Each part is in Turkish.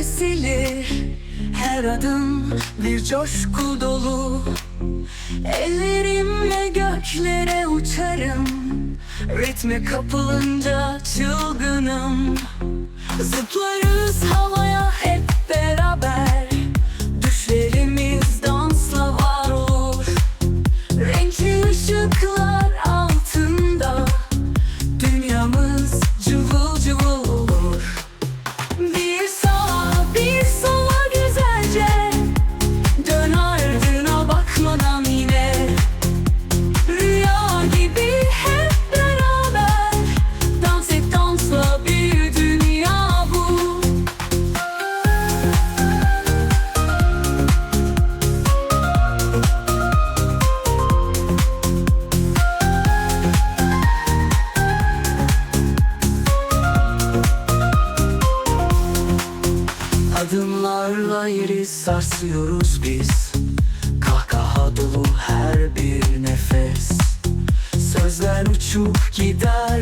ezilir Her adım bir coşku dolu. Ellerimle göklere uçarım. Ritme kapılınca çılgınım. Zıplarız havaya hep beraber. Düşlerimiz dansla var olur. Renkli ışıklar yeri sarsıyoruz biz. Kahkaha dolu her bir nefes. Sözler uçup gider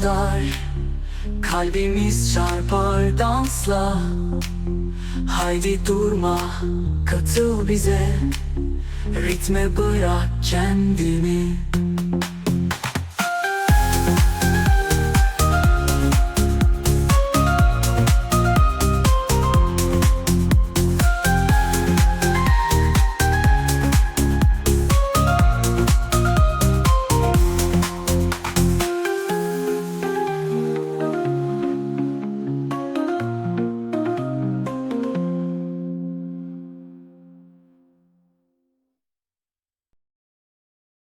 ışıldar Kalbimiz çarpar dansla. Haydi durma katıl bize Ritme bırak kendini